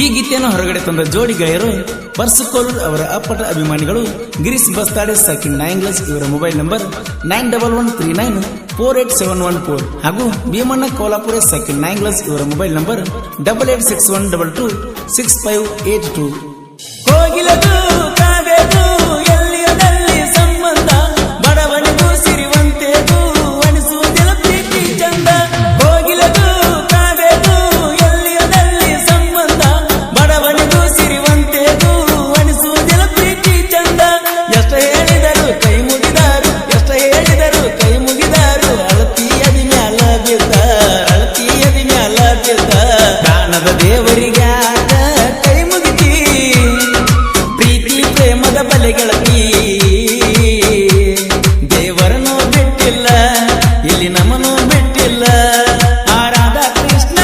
ಈ ಗೀತೆಯನ್ನು ಹೊರಗಡೆ ತಂದ ಜೋಡಿ ಗೆಳೆಯರು ಬರ್ಸುಕೋಲೂರ್ ಅವರ ಅಪ್ಪಟ ಅಭಿಮಾನಿಗಳು ಗಿರೀಶ್ ಬಸ್ತಾಡೆ, ಸಕಿನ್ ನಾಯಂಗ್ಲಸ್ ಇವರ mobile number nine double one three nine four eight seven one four ಹಾಗೂ ಭೀಮಣ್ಣ ಕೋಲಾಪುರ, ಸಕಿನ್ ನಾಯಂಗ್ಲಸ್ ಇವರ mobile number double eight six one double two six five eight two. ಹೋಗಿಲ್ಲ ಗಳಗಿ ದೇವರನ್ನು ಬಿಟ್ಟಿಲ್ಲ, ಇಲ್ಲಿ ನಮನು ಬಿಟ್ಟಿಲ್ಲ. ಆ ರಾಧಾ ಕೃಷ್ಣ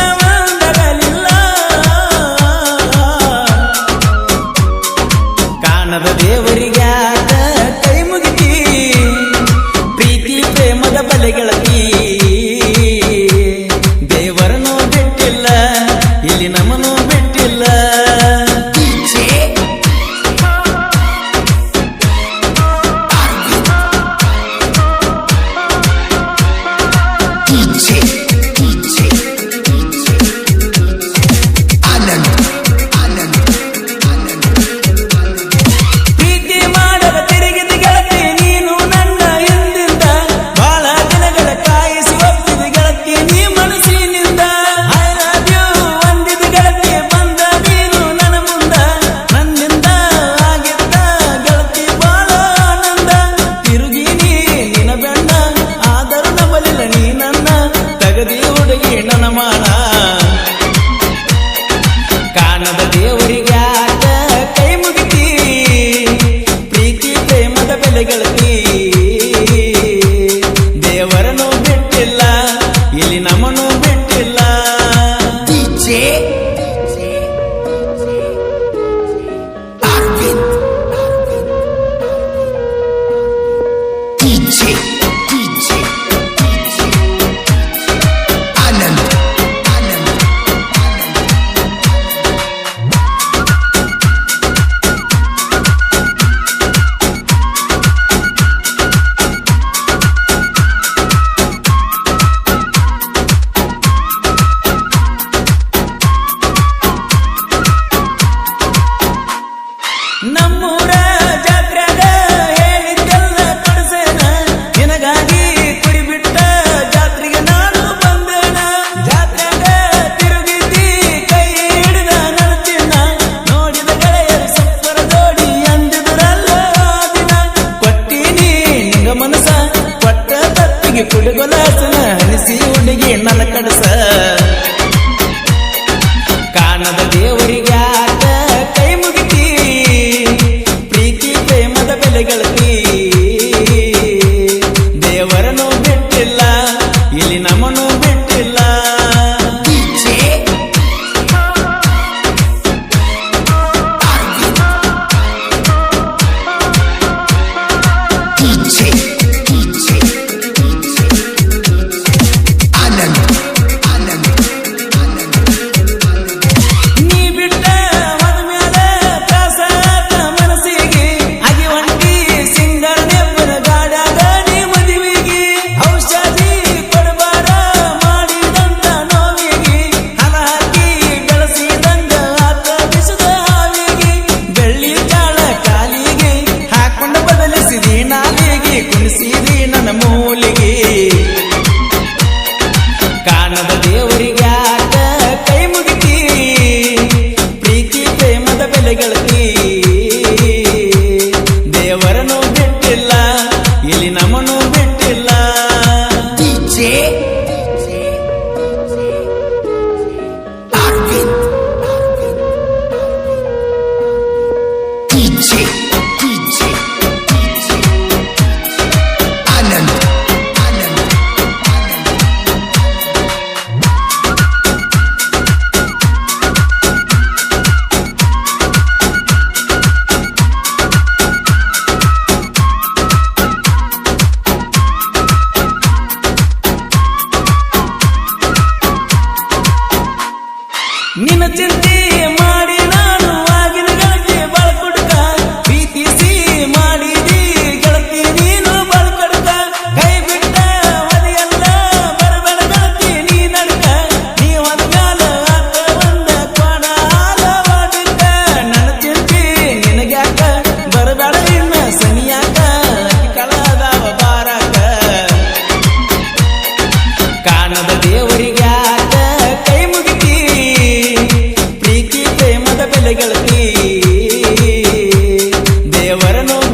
ಕಾಣದ ದೇವರಿಗಾದ ಕೈ ಮುಗಿತಿ. ಪ್ರೀತಿ, ಪ್ರೇಮದ ಬಲೆಗಳಗಿ ದೇವರನ್ನು ಬಿಟ್ಟಿಲ್ಲ, ಇಲ್ಲಿ ನಮನು பிள்ளைகளுக்கு ನನಗೆ ಕುಡುಗಲ Nina Tintin I don't know.